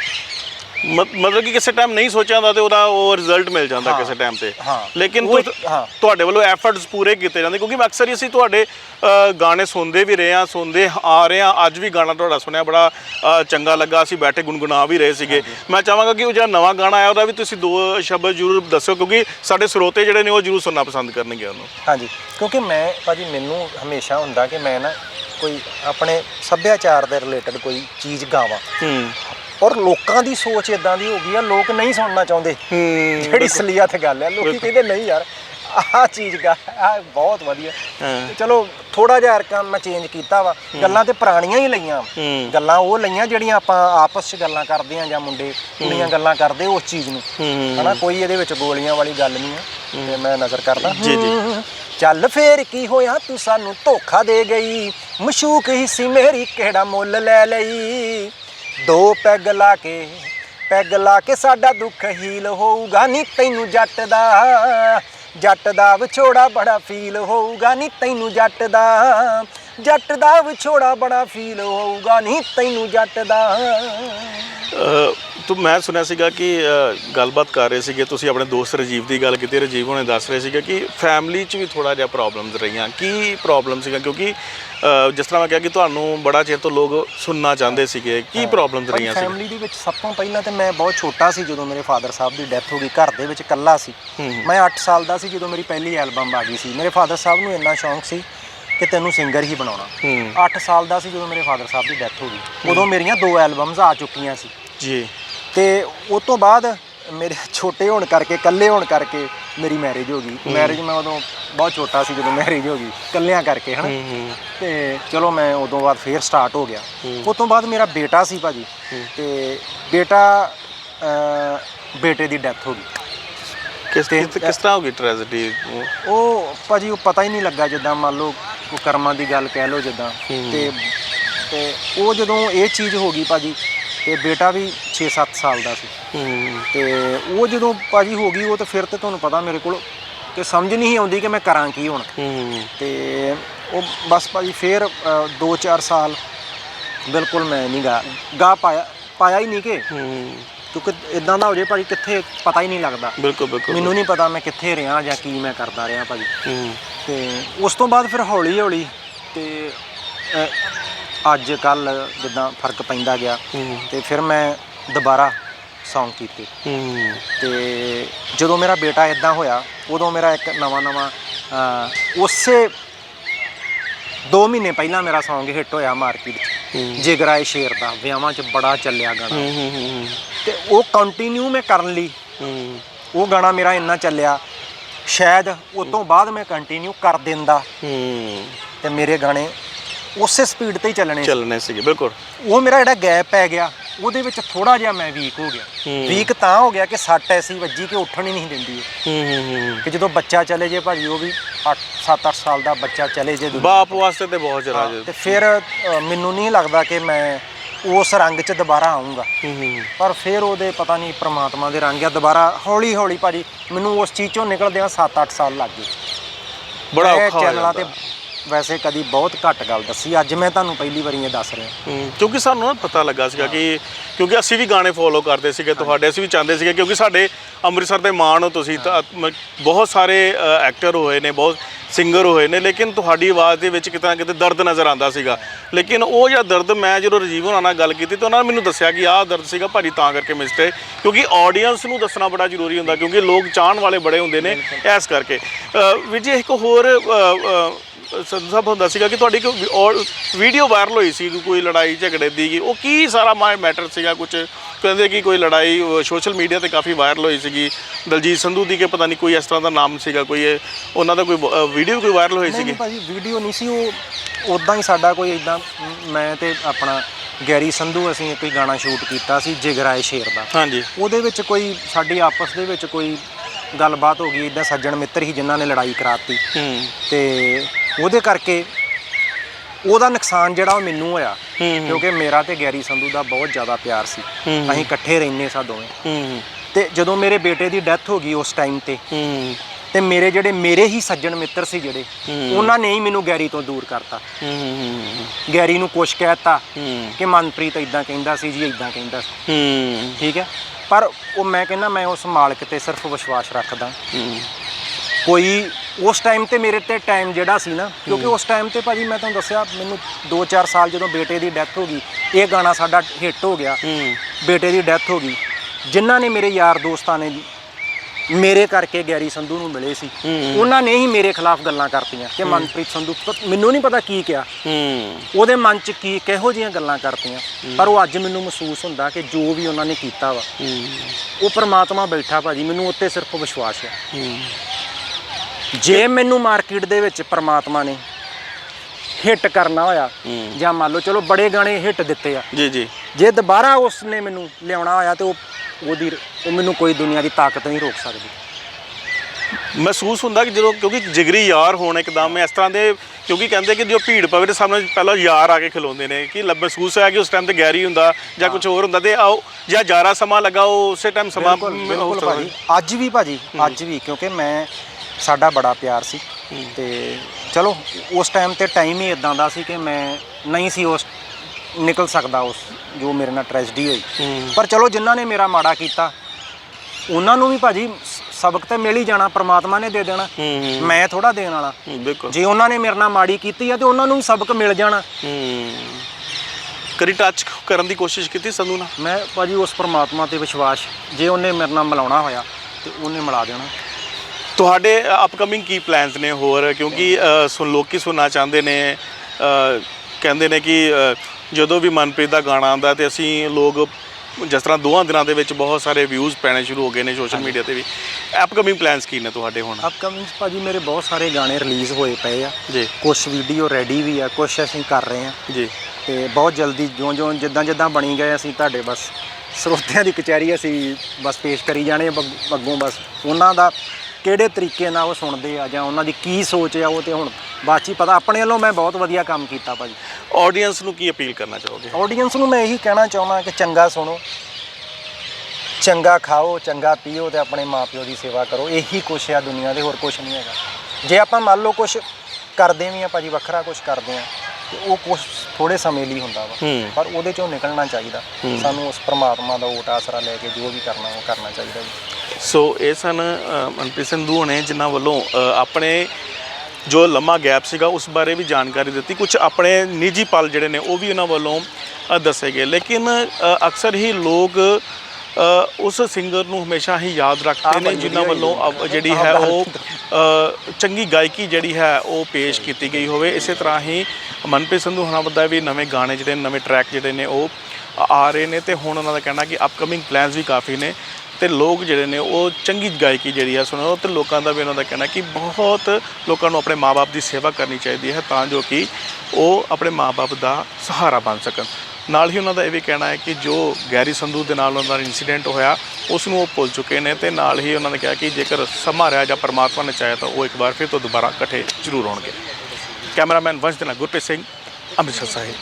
ਮਤ- ਮਤਲਬ ਕਿ ਕਿਸੇ ਟਾਈਮ ਨਹੀਂ ਸੋਚਿਆ ਹੁੰਦਾ ਤੇ ਉਹਦਾ ਉਹ ਰਿਜ਼ਲਟ ਮਿਲ ਜਾਂਦਾ ਕਿਸੇ ਟਾਈਮ ਤੇ। ਹਾਂ। ਲੇਕਿਨ ਉਹ ਹਾਂ। ਤੁਹਾਡੇ ਵੱਲੋਂ ਐਫਰਟਸ ਪੂਰੇ ਕੀਤੇ ਜਾਂਦੇ ਕਿਉਂਕਿ ਮੈਂ ਅਕਸਰ ਹੀ ਅਸੀਂ ਤੁਹਾਡੇ ਅ, ਗਾਣੇ ਸੁਣਦੇ ਵੀ ਰਹੇ ਹਾਂ ਸੁਣਦੇ ਆ ਰਹੇ ਹਾਂ। ਅੱਜ ਵੀ ਗਾਣਾ ਤੁਹਾਡਾ ਸੁਣਿਆ ਬੜਾ ਅ, ਚੰਗਾ ਲੱਗਾ। ਅਸੀਂ ਬੈਠੇ ਗੁੰਗੁਣਾ ਵੀ ਰਹੇ ਸੀਗੇ। ਮੈਂ ਚਾਹਾਂਗਾ ਕਿ ਉਹ ਜਿਹੜਾ ਨਵਾਂ ਗਾਣਾ ਆਇਆ ਉਹਦਾ ਵੀ ਤੁਸੀਂ ਦੋ ਸ਼ਬਦ ਜ਼ਰੂਰ ਦੱਸੋ ਕਿਉਂਕਿ ਸਾਡੇ ਸਰੋਤੇ ਜਿਹੜੇ ਨੇ ਉਹ ਜ਼ਰੂਰ ਸੁਣਨਾ ਪਸੰਦ ਕਰਨਗੇ ਉਹਨੂੰ। ਹਾਂਜੀ। ਕਿਉਂਕਿ ਮੈਂ ਭਾਜੀ ਮੈਨੂੰ ਹਮੇਸ਼ਾ ਹੁੰਦਾ ਕਿ ਮੈਂ ਨਾ ਕੋਈ ਆਪਣੇ ਸੱਭਿਆਚਾਰ ਦੇ ਰਿਲੇਟਡ ਕੋਈ ਚੀਜ਼ ਗਾਵਾਂ। ਹੂੰ। ਔਰ ਲੋਕਾਂ ਦੀ ਸੋਚ ਇਦਾਂ ਦੀ ਹੋ ਗਈ ਆ ਲੋਕ ਨਹੀਂ ਸੁਣਨਾ ਚਾਹੁੰਦੇ। ਜਿਹੜੀ ਅਸਲੀਅਤ ਗੱਲ ਹੈ ਲੋਕੀ ਕਹਿੰਦੇ ਨਹੀਂ ਯਾਰ ਆਹ ਚੀਜ਼ ਗਾ ਆ ਬਹੁਤ ਵਧੀਆ। ਤੇ ਚਲੋ ਥੋੜਾ ਜਿਹਾ ਕੰਮ ਮੈਂ ਚੇਂਜ ਕੀਤਾ ਵਾ ਗੱਲਾਂ ਤੇ ਪੁਰਾਣੀਆਂ ਹੀ ਲਈਆਂ। ਗੱਲਾਂ ਉਹ ਲਈਆਂ ਜਿਹੜੀਆਂ ਆਪਾਂ ਆਪਸ 'ਚ ਗੱਲਾਂ ਕਰਦੇ ਆ ਜਾਂ ਮੁੰਡੇ ਕੁੜੀਆਂ ਗੱਲਾਂ ਕਰਦੇ ਉਸ ਚੀਜ਼ ਨੂੰ। ਹਨਾ ਕੋਈ ਇਹਦੇ ਵਿੱਚ ਗੋਲੀਆਂ ਵਾਲੀ ਗੱਲ ਨਹੀਂ ਆ ਤੇ ਮੈਂ ਨਜ਼ਰ ਕਰਦਾ। ਜੀ, ਜੀ। ਚੱਲ ਫੇਰ ਕੀ ਹੋਇਆ ਤੂੰ ਸਾਨੂੰ ਧੋਖਾ ਦੇ ਗਈ। ਮਸ਼ੂਕ ਹੀ ਸੀ ਮੇਰੀ ਕਿਹੜਾ ਮੁੱਲ ਲੈ ਲਈ? ਦੋ ਪੈਗ ਲਾ ਕੇ, ਪੈਗ ਲਾ ਕੇ ਸਾਡਾ ਦੁੱਖ ਹੀਲ ਹੋਊਗਾ ਨਹੀਂ ਤੈਨੂੰ ਜੱਟ ਦਾ। ਜੱਟ ਦਾ ਵਿਛੋੜਾ ਬੜਾ ਫੀਲ ਹੋਊਗਾ ਨਹੀਂ ਤੈਨੂੰ ਜੱਟ ਦਾ। ਜੱਟ ਦਾ ਵਿਛੋੜਾ ਬੜਾ ਫੀਲ ਹੋਊਗਾ ਨਹੀਂ ਤੈਨੂੰ ਜੱਟ ਦਾ। ਤੂੰ ਮੈਂ ਸੁਣਿਆ ਸੀਗਾ ਕਿ ਗੱਲਬਾਤ ਕਰ ਰਹੇ ਸੀਗੇ ਤੁਸੀਂ ਆਪਣੇ ਦੋਸਤ ਰਜੀਵ ਦੀ ਗੱਲ ਕੀਤੀ ਰਜੀਵ ਹੁਣੇ ਦੱਸ ਰਹੇ ਸੀਗੇ ਕਿ ਫੈਮਿਲੀ 'ਚ ਵੀ ਥੋੜਾ ਜਿਹਾ ਪ੍ਰੋਬਲਮਸ ਰਹੀਆਂ। ਕੀ ਪ੍ਰੋਬਲਮ ਸੀਗਾ? ਕਿਉਂਕਿ ਜਿਸ ਤਰ੍ਹਾਂ ਮੈਂ ਕਿਹਾ ਕਿ ਤੁਹਾਨੂੰ ਬੜਾ ਚਿਰ ਤੋਂ ਲੋਕ ਸੁਣਨਾ ਚਾਹੁੰਦੇ ਸੀਗੇ ਕੀ ਪ੍ਰੋਬਲਮਸ ਰਹੀਆਂ ਸੀ ਫੈਮਿਲੀ ਦੇ ਵਿੱਚ ਸਭ ਤੋਂ ਪਹਿਲਾਂ ਤੇ ਮੈਂ ਬਹੁਤ ਛੋਟਾ ਸੀ ਜਦੋਂ ਮੇਰੇ ਫਾਦਰ ਸਾਹਿਬ ਦੀ ਡੈਥ ਹੋ ਗਈ ਘਰ ਦੇ ਵਿੱਚ ਇਕੱਲਾ ਸੀ। ਮੈਂ 8 ਸਾਲ ਦਾ ਸੀ ਜਦੋਂ ਮੇਰੀ ਪਹਿਲੀ ਐਲਬਮ ਆ ਗਈ ਸੀ। ਮੇਰੇ ਫਾਦਰ ਸਾਹਿਬ ਨੂੰ ਇੰਨਾ ਸ਼ੌਂਕ ਸੀ ਕਿ ਤੈਨੂੰ ਸਿੰਗਰ ਹੀ ਬਣਾਉਣਾ। ਹੂੰ। 8 ਸਾਲ ਦਾ ਸੀ ਜਦੋਂ ਮੇਰੇ ਫਾਦਰ ਸਾਹਿਬ ਦੀ ਡੈਥ ਹੋ ਗਈ। ਉਦੋਂ ਮੇਰੀਆਂ ਦੋ ਐਲਬਮਸ ਆ ਚੁੱਕੀਆਂ ਸੀ। ਜੀ। ਤੇ ਉਸ ਤੋਂ ਬਾਅਦ ਮੇਰੇ ਛੋਟੇ ਹੋਣ ਕਰਕੇ ਇਕੱਲੇ ਹੋਣ ਕਰਕੇ ਮੇਰੀ ਮੈਰਿਜ ਹੋ ਗਈ। ਮੈਰਿਜ ਮੈਂ ਉਦੋਂ ਬਹੁਤ ਛੋਟਾ ਸੀ ਜਦੋਂ ਮੈਰਿਜ ਹੋ ਗਈ ਇਕੱਲਿਆਂ ਕਰਕੇ ਹਨਾ? ਤੇ ਚਲੋ ਮੈਂ ਉਦੋਂ ਬਾਅਦ ਫੇਰ ਸਟਾਰਟ ਹੋ ਗਿਆ। ਉਸ ਤੋਂ ਬਾਅਦ ਮੇਰਾ ਬੇਟਾ ਸੀ ਭਾਜੀ। ਤੇ ਬੇਟਾ ਬੇਟੇ ਦੀ ਡੈਥ ਹੋ ਗਈ। ਕਿਸ ਕਿਸ ਤਰ੍ਹਾਂ ਹੋ ਗਈ ਟ੍ਰੈਜੇਡੀ ਉਹ ਭਾਜੀ ਉਹ ਪਤਾ ਹੀ ਨਹੀਂ ਲੱਗਾ ਜਿੱਦਾਂ ਮੰਨ ਲਓ ਕਰਮਾਂ ਦੀ ਗੱਲ ਕਹਿ ਲਓ ਜਿੱਦਾਂ। ਤੇ ਤੇ ਉਹ ਜਦੋਂ ਇਹ ਚੀਜ਼ ਹੋ ਗਈ ਭਾਜੀ ਤੇ ਬੇਟਾ ਵੀ 6-7 ਸਾਲ ਦਾ ਸੀ। ਹੂੰ। ਤੇ ਉਹ ਜਦੋਂ ਭਾਜੀ ਹੋ ਗਈ ਉਹ ਤਾਂ ਫਿਰ ਤੇ ਤੁਹਾਨੂੰ ਪਤਾ ਮੇਰੇ ਕੋਲ ਤੇ ਸਮਝ ਨਹੀਂ ਆਉਂਦੀ ਕਿ ਮੈਂ ਕਰਾਂ ਕੀ ਹੁਣ। ਹੂੰ। ਤੇ ਉਹ ਬਸ ਭਾਜੀ ਫੇਰ 2-4 ਸਾਲ ਬਿਲਕੁਲ ਮੈਂ ਨਹੀਂ ਗਾ ਗਾ ਪਾਇਆ ਪਾਇਆ ਹੀ ਨਹੀਂ ਕਿ। ਹੂੰ। ਕਿਉਂਕਿ ਇਦਾਂ ਦਾ ਹੋ ਜੇ ਭਾਜੀ ਕਿੱਥੇ ਪਤਾ ਹੀ ਨਹੀਂ ਲੱਗਦਾ। ਬਿਲਕੁਲ ਬਿਲਕੁਲ। ਮੈਨੂੰ ਨਹੀਂ ਪਤਾ ਮੈਂ ਕਿੱਥੇ ਰਿਹਾ ਜਾਂ ਕੀ ਮੈਂ ਕਰਦਾ ਰਿਹਾ ਭਾਜੀ। ਤੇ ਉਸ ਤੋਂ ਬਾਅਦ ਫਿਰ ਹੌਲੀ ਹੌਲੀ ਤੇ ਅੱਜ ਕੱਲ ਜਿੱਦਾਂ ਫ਼ਰਕ ਪੈਂਦਾ ਗਿਆ ਹੂੰ। ਤੇ ਫਿਰ ਮੈਂ ਦੁਬਾਰਾ Song ਕੀਤੇ। ਹੂੰ। ਤੇ ਜਦੋਂ ਮੇਰਾ ਬੇਟਾ ਇਦਾਂ ਹੋਇਆ ਉਦੋਂ ਮੇਰਾ ਇੱਕ ਨਵਾਂ ਨਵਾਂ ਉਸੇ 2 ਮਹੀਨੇ ਪਹਿਲਾਂ ਮੇਰਾ Song ਹਿੱਟ ਹੋਇਆ ਮਾਰਕੀਟ 'ਚ। ਜਿਗਰਾਏ ਸ਼ੇਰ ਦਾ ਵਿਆਹਾਂ 'ਚ ਬੜਾ ਚੱਲਿਆ ਗਾਣਾ। ਹੂੰ ਹੂੰ ਹੂੰ ਤੇ ਉਹ ਕੰਟੀਨਿਊ ਮੈਂ ਕਰਨ ਲਈ। ਹੂੰ। ਉਹ ਗਾਣਾ ਮੇਰਾ ਇੰਨਾ ਚੱਲਿਆ ਸ਼ਾਇਦ ਉਸ ਤੋਂ ਬਾਅਦ ਮੈਂ ਕੰਟੀਨਿਊ ਕਰ ਦਿੰਦਾ। ਹੂੰ। ਤੇ ਮੇਰੇ ਗਾਣੇ ਉਸੇ ਸਪੀਡ ਤੇ ਹੀ ਚੱਲਣੇ ਚੱਲਣੇ ਸੀਗੇ ਬਿਲਕੁਲ। ਉਹ ਮੇਰਾ ਜਿਹੜਾ ਗੈਪ ਪੈ ਗਿਆ ਉਹਦੇ ਵਿੱਚ ਥੋੜਾ ਜਿਹਾ ਮੈਂ ਵੀਕ ਹੋ ਗਿਆ। ਹੂੰ। ਵੀਕ ਤਾਂ ਹੋ ਗਿਆ ਕਿ ਸੱਟ ਐਸੀ ਵੱਜੀ ਕਿ ਉੱਠਣ ਹੀ ਨਹੀਂ ਦਿੰਦੀ ਉਹ। ਹੂੰ ਹੂੰ ਹੂੰ ਕਿ ਜਦੋਂ ਬੱਚਾ ਚਲੇ ਜੇ ਭਾਜੀ ਉਹ ਵੀ 8 7-8 ਸਾਲ ਦਾ ਬੱਚਾ ਚਲੇ ਜੇ ਦੁਨੀਆ ਬਾਪ ਵਾਸਤੇ ਤੇ ਬਹੁਤ ਜਰਾ ਤੇ ਫਿਰ ਅ, ਮੈਨੂੰ ਨਹੀਂ ਲੱਗਦਾ ਕਿ ਮੈਂ ਉਸ ਰੰਗ 'ਚ ਦੁਬਾਰਾ ਆਉਂਗਾ ਹੂੰ ਹੂੰ ਪਰ ਫਿਰ ਉਹਦੇ ਪਤਾ ਨਹੀਂ ਪ੍ਰਮਾਤਮਾ ਦੇ ਰੰਗ ਆ ਦੁਬਾਰਾ ਹੌਲੀ ਹੌਲੀ ਭਾਜੀ ਮੈਨੂੰ ਉਸ ਚੀਜ਼ 'ਚੋਂ ਨਿਕਲਦਿਆਂ 7-8 ਸਾਲ ਲੱਗ ਗਏ। ਬੜਾ ਮੈਂ ਔਖਾ ਹੋ ਚੈਨਲਾਂ ਜਾਂਦਾ। ਤੇ ਵੈਸੇ ਕਦੀ ਬਹੁਤ ਘੱਟ ਗੱਲ ਦੱਸੀ ਅੱਜ ਮੈਂ ਤੁਹਾਨੂੰ ਪਹਿਲੀ ਵਾਰੀ ਇਹ ਦੱਸ ਰਿਹਾ। ਹੂੰ, ਕਿਉਂਕਿ ਸਾਨੂੰ ਨਾ ਪਤਾ ਲੱਗਾ ਸੀਗਾ ਕਿ ਕਿਉਂਕਿ ਅਸੀਂ ਵੀ ਗਾਣੇ ਫੋਲੋ ਕਰਦੇ ਸੀਗੇ ਤੁਹਾਡੇ ਅਸੀਂ ਵੀ ਚਾਹੁੰਦੇ ਸੀਗੇ ਕਿਉਂਕਿ ਸਾਡੇ ਅੰਮ੍ਰਿਤਸਰ ਦੇ ਮਾਣ ਹੋ ਤੁਸੀਂ ਤਾਂ ਮ- ਬਹੁਤ ਸਾਰੇ ਐਕਟਰ ਹੋਏ ਨੇ ਬਹੁਤ ਸਿੰਗਰ ਹੋਏ ਨੇ ਲੇਕਿਨ ਤੁਹਾਡੀ ਆਵਾਜ਼ ਦੇ ਵਿੱਚ ਕਿਤੇ ਨਾ ਕਿਤੇ ਦਰਦ ਨਜ਼ਰ ਆਉਂਦਾ ਸੀਗਾ। ਲੇਕਿਨ ਉਹ ਜਿਹੜਾ ਦਰਦ ਮੈਂ ਜਦੋਂ ਰਜੀਵ ਹੋਣਾ ਨਾਲ ਗੱਲ ਕੀਤੀ ਤਾਂ ਉਹਨਾਂ ਨੇ ਮੈਨੂੰ ਦੱਸਿਆ ਕਿ ਆਹ ਦਰਦ ਸੀਗਾ ਭਾਜੀ ਤਾਂ ਕਰਕੇ ਮਿਸਟੇ ਕਿਉਂਕਿ ਆਡੀਅנס ਨੂੰ ਦੱਸਣਾ ਬੜਾ ਜ਼ਰੂਰੀ ਹੁੰਦਾ ਕਿਉਂਕਿ ਲੋਕ ਚਾਹਣ ਵਾਲੇ ਬੜੇ ਹੁੰਦੇ ਨੇ ਇਸ ਕਰਕੇ। ਅ, ਵੀਰ ਜੀ ਇੱਕ ਹੋਰ ਅ, ਅ, ਸੰਧੂ ਸਾਹਿਬ ਹੁੰਦਾ ਸੀਗਾ ਕਿ ਤੁਹਾਡੀ ਕੋਈ ਵੀਡੀਓ ਵਾਇਰਲ ਹੋਈ ਸੀ ਕੋਈ ਲੜਾਈ ਝਗੜੇ ਦੀ। ਉਹ ਕੀ ਸਾਰਾ ਮੈਟਰ ਸੀਗਾ ਕੁਝ ਕਹਿੰਦੇ ਕਿ ਕੋਈ ਲੜਾਈ ਸੋਸ਼ਲ ਮੀਡੀਆ ਤੇ ਕਾਫੀ ਵਾਇਰਲ ਹੋਈ ਸੀਗੀ। ਦਲਜੀਤ ਸੰਧੂ ਦੀ ਕਿ ਪਤਾ ਨਹੀਂ ਕੋਈ ਇਸ ਤਰ੍ਹਾਂ ਦਾ ਨਾਮ ਸੀਗਾ ਕੋਈ ਉਹਨਾਂ ਦਾ ਕੋਈ ਵੀਡੀਓ ਕੋਈ ਵਾਇਰਲ ਹੋਈ ਸੀਗੀ? ਨਹੀਂ ਭਾਜੀ ਵੀਡੀਓ ਨਹੀਂ ਸੀ ਉਹ ਉਦਾਂ ਹੀ ਸਾਡਾ ਕੋਈ ਇਦਾਂ ਮੈਂ ਤੇ ਆਪਣਾ ਗੈਰੀ ਸੰਧੂ ਅਸੀਂ ਇੱਕ ਗਾਣਾ ਸ਼ੂਟ ਕੀਤਾ ਸੀ ਜਿਗਰਾਏ ਸ਼ੇਰ ਦਾ। ਹਾਂਜੀ। ਉਹਦੇ ਵਿੱਚ ਕੋਈ ਸਾਡੀ ਆਪਸ ਦੇ ਵਿੱਚ ਕੋਈ ਗੱਲਬਾਤ ਹੋ ਗਈ ਇਦਾਂ ਸੱਜਣ ਮਿੱਤਰ ਹੀ ਜਿਨ੍ਹਾਂ ਨੇ ਲੜਾਈ ਕਰਾਤੀ। ਹੂੰ। ਤੇ ਉਹਦੇ ਕਰਕੇ ਉਹਦਾ ਨੁਕਸਾਨ ਜਿਹੜਾ ਉਹ ਮੈਨੂੰ ਹੋਇਆ ਕਿਉਂਕਿ ਮੇਰਾ ਤੇ ਗੈਰੀ ਸੰਧੂ ਦਾ ਬਹੁਤ ਜ਼ਿਆਦਾ ਪਿਆਰ ਸੀ। ਅਸੀਂ ਇਕੱਠੇ ਰਹਿੰਦੇ ਸਾਂ ਦੋਵੇਂ। ਤੇ ਜਦੋਂ ਮੇਰੇ ਬੇਟੇ ਦੀ ਡੈਥ ਹੋ ਗਈ ਉਸ ਟਾਈਮ ਤੇ ਤੇ ਮੇਰੇ ਜਿਹੜੇ ਮੇਰੇ ਹੀ ਸੱਜਣ ਮਿੱਤਰ ਸੀ ਜਿਹੜੇ। ਉਹਨਾਂ ਨੇ ਹੀ ਮੈਨੂੰ ਗੈਰੀ ਤੋਂ ਦੂਰ ਕਰਤਾ। ਗੈਰੀ ਨੂੰ ਕੁਛ ਕਹਿਤਾ ਕਿ ਮਨਪ੍ਰੀਤ ਇਦਾਂ ਕਹਿੰਦਾ ਸੀ ਜੀ ਇਦਾਂ ਕਹਿੰਦਾ ਸੀ। ਠੀਕ ਹੈ? ਪਰ ਉਹ ਮੈਂ ਕਹਿੰਦਾ ਮੈਂ ਉਸ ਮਾਲਕ ਤੇ ਸਿਰਫ ਵਿਸ਼ਵਾਸ ਰੱਖਦਾ। ਕੋਈ ਉਸ ਟਾਈਮ ਤੇ ਮੇਰੇ ਤੇ ਟਾਈਮ ਜਿਹੜਾ ਸੀ ਨਾ ਕਿਉਂਕਿ ਉਸ ਟਾਈਮ ਤੇ ਭਾਜੀ ਮੈਂ ਤੁਹਾਨੂੰ ਦੱਸਿਆ ਮੈਨੂੰ 2-4 ਸਾਲ ਜਦੋਂ ਬੇਟੇ ਦੀ ਡੈਥ ਹੋ ਗਈ ਇਹ ਗਾਣਾ ਸਾਡਾ ਹਿੱਟ ਹੋ ਗਿਆ। ਬੇਟੇ ਦੀ ਡੈਥ ਹੋ ਗਈ। ਜਿਨ੍ਹਾਂ ਨੇ ਮੇਰੇ ਯਾਰ ਦੋਸਤਾਂ ਨੇ ਮੇਰੇ ਕਰਕੇ ਗੈਰੀ ਸੰਧੂ ਨੂੰ ਮਿਲੇ ਸੀ। ਉਹਨਾਂ ਨੇ ਹੀ ਮੇਰੇ ਖਿਲਾਫ ਗੱਲਾਂ ਕਰਤੀਆਂ ਕਿ ਮਨਪ੍ਰੀਤ ਸੰਧੂ ਮੈਨੂੰ ਨਹੀਂ ਪਤਾ ਕੀ ਕਿਹਾ। ਉਹਦੇ ਮਨ 'ਚ ਕੀ ਕਿਹੋ ਜਿਹੀਆਂ ਗੱਲਾਂ ਕਰਤੀਆਂ। ਪਰ ਉਹ ਅੱਜ ਮੈਨੂੰ ਮਹਿਸੂਸ ਹੁੰਦਾ ਕਿ ਜੋ ਵੀ ਉਹਨਾਂ ਨੇ ਕੀਤਾ ਵਾ ਉਹ ਪ੍ਰਮਾਤਮਾ ਬੈਠਾ ਭਾਜੀ ਮੈਨੂੰ ਉੱਤੇ ਸਿਰਫ ਵਿਸ਼ਵਾਸ ਹੂੰ। ਜੇ ਮੈਨੂੰ ਮਾਰਕੀਟ ਦੇ ਵਿੱਚ ਪ੍ਰਮਾਤਮਾ ਨੇ ਹਿੱਟ ਕਰਨਾ ਹੋਇਆ। ਜਾਂ ਮੰਨ ਲਓ ਚਲੋ ਬੜੇ ਗਾਣੇ ਹਿੱਟ ਦਿੱਤੇ ਆ। ਜੀ ਜੀ। ਜੇ ਦੁਬਾਰਾ ਉਸ ਨੇ ਮੈਨੂੰ ਲਿਆਉਣਾ ਹੋਇਆ ਤੇ ਉਹ ਉਹਦੀ ਉਹ ਮੈਨੂੰ ਕੋਈ ਦੁਨੀਆ ਦੀ ਤਾਕਤ ਨਹੀਂ ਰੋਕ ਸਕਦੀ। ਮਹਿਸੂਸ ਹੁੰਦਾ ਕਿ ਜਦੋਂ ਕਿਉਂਕਿ ਜਿਗਰੀ ਯਾਰ ਹੋਣ ਇੱਕਦਮ ਇਸ ਤਰ੍ਹਾਂ ਦੇ ਕਿਉਂਕਿ ਕਹਿੰਦੇ ਕਿ ਜੋ ਭੀੜ ਪਵੇ ਤੇ ਸਾਹਮਣੇ ਪਹਿਲਾਂ ਯਾਰ ਆ ਕੇ ਖਲੋਂਦੇ ਨੇ ਕਿ ਲੱਭ ਮਹਿਸੂਸ ਹੋਇਆ ਕਿ ਉਸ ਟਾਈਮ ਤੇ ਗੈਰੀ ਹੁੰਦਾ ਜਾਂ ਕੁਝ ਹੋਰ ਹੁੰਦਾ ਤੇ ਆਓ ਜਾਂ ਜਾਰਾ ਸਮਾਂ ਲੱਗਾ ਉਹ ਉਸੇ ਟਾਈਮ ਸਮਾਂ ਅੱਜ ਵੀ ਭਾਜੀ ਅੱਜ ਵੀ ਕਿਉਂਕਿ ਮੈਂ ਸਾਡਾ ਬੜਾ ਪਿਆਰ ਸੀ ਤੇ ਚਲੋ ਉਸ ਟਾਈਮ ਤੇ ਟਾਈਮ ਹੀ ਇਦਾਂ ਦਾ ਸੀ ਕਿ ਮੈਂ ਨਹੀਂ ਸੀ ਉਸ ਨਿਕਲ ਸਕਦਾ ਉਸ ਜੋ ਮੇਰੇ ਨਾਲ ਟ੍ਰੈਜਡੀ ਹੋਈ। ਪਰ ਚਲੋ ਜਿਨ੍ਹਾਂ ਨੇ ਮੇਰਾ ਮਾੜਾ ਕੀਤਾ ਉਹਨਾਂ ਨੂੰ ਵੀ ਭਾਜੀ ਸਬਕ ਤੇ ਮਿਲ ਹੀ ਜਾਣਾ ਪ੍ਰਮਾਤਮਾ ਨੇ ਦੇ ਦੇਣਾ। ਮੈਂ ਥੋੜਾ ਦੇਣ ਵਾਲਾ। ਜੇ ਉਹਨਾਂ ਨੇ ਮੇਰੇ ਨਾਲ ਮਾੜੀ ਕੀਤੀ ਆ ਤੇ ਉਹਨਾਂ ਨੂੰ ਵੀ ਸਬਕ ਮਿਲ ਜਾਣਾ। ਕਰੀ ਟੱਚ ਕਰਨ ਦੀ ਕੋਸ਼ਿਸ਼ ਕੀਤੀ ਸੰਧੂ ਨਾਲ? ਮੈਂ ਭਾਜੀ ਉਸ ਪ੍ਰਮਾਤਮਾ ਤੇ ਵਿਸ਼ਵਾਸ ਜੇ ਉਹਨੇ ਮੇਰੇ ਨਾਲ ਮਿਲਾਉਣਾ ਹੋਇਆ ਤੇ ਉਹਨੇ ਮਿਲਾ ਦੇਣਾ। ਤੁਹਾਡੇ ਅਪਕਮਿੰਗ ਕੀ ਪਲਾਨਸ ਨੇ ਹੋਰ? ਕਿਉਂਕਿ ਅ, ਸੁਣ ਲੋਕੀ ਸੁਣਨਾ ਚਾਹੁੰਦੇ ਨੇ ਅ, ਕਹਿੰਦੇ ਨੇ ਕਿ ਅ, ਜਦੋਂ ਵੀ ਮਨਪ੍ਰੀਤ ਦਾ ਗਾਣਾ ਆਉਂਦਾ ਤੇ ਅਸੀਂ ਲੋਕ ਜਿਸ ਤਰ੍ਹਾਂ ਦੋਹਾਂ ਦਿਨਾਂ ਦੇ ਵਿੱਚ ਬਹੁਤ ਸਾਰੇ ਵਿਊਜ਼ ਪੈਣੇ ਸ਼ੁਰੂ ਹੋ ਗਏ ਨੇ ਸੋਸ਼ਲ ਮੀਡੀਆ ਤੇ ਵੀ। ਅਪਕਮਿੰਗ ਪਲਾਨਸ ਕੀ ਨੇ ਤੁਹਾਡੇ ਹੁਣ? ਅਪਕਮਿੰਗ ਭਾਜੀ ਮੇਰੇ ਬਹੁਤ ਸਾਰੇ ਗਾਣੇ ਰਿਲੀਜ਼ ਹੋਏ ਪਏ ਆ। ਜੀ। ਕੁਝ ਵੀਡੀਓ ਰੈਡੀ ਵੀ ਆ ਕੁਝ ਅਸੀਂ ਕਰ ਰਹੇ ਆ। ਜੀ। ਤੇ ਬਹੁਤ ਜਲਦੀ ਜਿਉਂ ਜਿਉਂ ਜਿੱਦਾਂ ਜਿੱਦਾਂ ਬਣੀ ਗਏ ਅਸੀਂ ਤੁਹਾਡੇ ਬਸ ਸਰੋਤਿਆਂ ਦੀ ਕਚਹਿਰੀ ਅਸੀਂ ਬਸ ਪੇਸ਼ ਕਰੀ ਜਾਣੇ ਆ ਬੱਗ- ਅੱਗੋਂ ਬਸ। ਉਹਨਾਂ ਦਾ ਕਿਹੜੇ ਤਰੀਕੇ ਨਾਲ ਉਹ ਸੁਣਦੇ ਆ ਜਾਂ ਉਹਨਾਂ ਦੀ ਕੀ ਸੋਚ ਆ ਉਹ ਤੇ ਹੁਣ ਬਾਚੀ ਪਤਾ। ਆਪਣੇ ਵੱਲੋਂ ਮੈਂ ਬਹੁਤ ਵਧੀਆ ਕੰਮ ਕੀਤਾ ਭਾਜੀ। ਆਡੀਅנס ਨੂੰ ਕੀ ਅਪੀਲ ਕਰਨਾ ਚਾਹੋਗੇ? ਆਡੀਅנס ਨੂੰ ਮੈਂ ਇਹੀ ਕਹਿਣਾ ਚਾਹੁੰਦਾ ਕਿ ਚੰਗਾ ਸੁਣੋ ਚੰਗਾ ਖਾਓ ਚੰਗਾ ਪੀਓ ਤੇ ਆਪਣੇ ਮਾਪਿਓ ਦੀ ਸੇਵਾ ਕਰੋ। ਇਹੀ ਕੁਛ ਆ ਦੁਨੀਆ ਦੇ ਹੋਰ ਕੁਛ ਨਹੀਂ ਹੈਗਾ। ਜੇ ਆਪਾਂ ਮੰਨ ਲਓ ਕੁਛ ਕਰਦੇ ਵੀ ਆ ਭਾਜੀ ਵੱਖਰਾ ਕੁਛ ਕਰਦੇ ਆ ਤੇ ਉਹ ਕੁਛ ਥੋੜੇ ਸਮੇਂ ਲਈ ਹੁੰਦਾ ਵਾ। ਪਰ ਉਹਦੇ ਚੋਂ ਨਿਕਲਣਾ ਚਾਹੀਦਾ। ਸਾਨੂੰ ਉਸ ਪਰਮਾਤਮਾ ਦਾ ਓਟ ਆਸਰਾ ਲੈ ਕੇ ਜੋ ਵੀ ਕਰਨਾ ਉਹ ਕਰਨਾ ਚਾਹੀਦਾ ਜੀ। ਸੋ ਇਹ ਸਨ ਮਨਪ੍ਰੀਤ ਸੰਧੂ ਨੇ ਜਿਨ੍ਹਾਂ ਵੱਲੋਂ ਆਪਣੇ ਜੋ ਲੰਮਾ ਗੈਪ ਸੀਗਾ ਉਸ ਬਾਰੇ ਵੀ ਜਾਣਕਾਰੀ ਦਿੱਤੀ। ਕੁਝ ਆਪਣੇ ਨਿੱਜੀ ਪਲ ਜਿਹੜੇ ਨੇ ਉਹ ਵੀ ਉਹਨਾਂ ਵੱਲੋਂ ਦੱਸੇ ਗਏ। ਲੇਕਿਨ ਅਕਸਰ ਹੀ ਲੋਕ ਉਸ ਸਿੰਗਰ ਨੂੰ ਹਮੇਸ਼ਾ ਹੀ ਯਾਦ ਰੱਖਦੇ ਨੇ ਜਿਨ੍ਹਾਂ ਵੱਲੋਂ ਜਿਹੜੀ ਹੈ ਉਹ ਚੰਗੀ ਗਾਇਕੀ ਜਿਹੜੀ ਹੈ ਉਹ ਪੇਸ਼ ਕੀਤੀ ਗਈ ਹੋਵੇ। ਇਸੇ ਤਰ੍ਹਾਂ ਹੀ ਮਨਪ੍ਰੀਤ ਸੰਧੂ ਹਣਾ ਵੱਦਾ ਵੀ ਨਵੇਂ ਗਾਣੇ ਜਿਹੜੇ ਨੇ, ਨਵੇਂ ਟਰੈਕ ਜਿਹੜੇ ਨੇ ਉਹ ਆ ਰਹੇ ਨੇ। ਤੇ ਹੁਣ ਉਹਨਾਂ ਦਾ ਕਹਿਣਾ ਕਿ ਅਪਕਮਿੰਗ ਪਲਾਨਸ ਵੀ ਕਾਫੀ ਨੇ। ਤੇ ਲੋਕ ਜਿਹੜੇ ਨੇ ਉਹ ਚੰਗੀ ਗਾਇਕੀ ਜਿਹੜੀ ਆ ਸੁਣੋ ਤੇ ਲੋਕਾਂ ਦਾ ਵੀ ਉਹਨਾਂ ਦਾ ਕਹਿਣਾ ਕਿ ਬਹੁਤ ਲੋਕਾਂ ਨੂੰ ਆਪਣੇ ਮਾਪੇ ਦੀ ਸੇਵਾ ਕਰਨੀ ਚਾਹੀਦੀ ਹੈ ਤਾਂ ਜੋ ਕਿ ਉਹ ਆਪਣੇ ਮਾਪੇ ਦਾ ਸਹਾਰਾ ਬਣ ਸਕਣ। ਨਾਲ ਹੀ ਉਹਨਾਂ ਦਾ ਇਹ ਵੀ ਕਹਿਣਾ ਹੈ ਕਿ ਜੋ ਗੈਰੀ ਸੰਧੂ ਦੇ ਨਾਲ ਉਹਨਾਂ ਦਾ ਇਨਸੀਡੈਂਟ ਹੋਇਆ, ਉਸ ਨੂੰ ਉਹ ਭੁੱਲ ਚੁੱਕੇ ਨੇ ਤੇ ਨਾਲ ਹੀ ਉਹਨਾਂ ਨੇ ਕਿਹਾ ਕਿ ਜੇਕਰ ਸਮਾਂ ਰਿਹਾ ਜਾਂ ਪਰਮਾਤਮਾ ਨੇ ਚਾਹਿਆ ਤਾਂ ਉਹ ਇੱਕ ਵਾਰ ਫਿਰ ਤੋਂ ਦੁਬਾਰਾ ਇਕੱਠੇ ਜ਼ਰੂਰ ਹੋਣਗੇ। ਕੈਮਰਾਮੈਨ ਵੰਸ਼ ਦੇ ਨਾਲ ਗੁਰਪ੍ਰੀਤ ਸਿੰਘ, ਅੰਮ੍ਰਿਤਸਰ ਸਾਹਿਬ।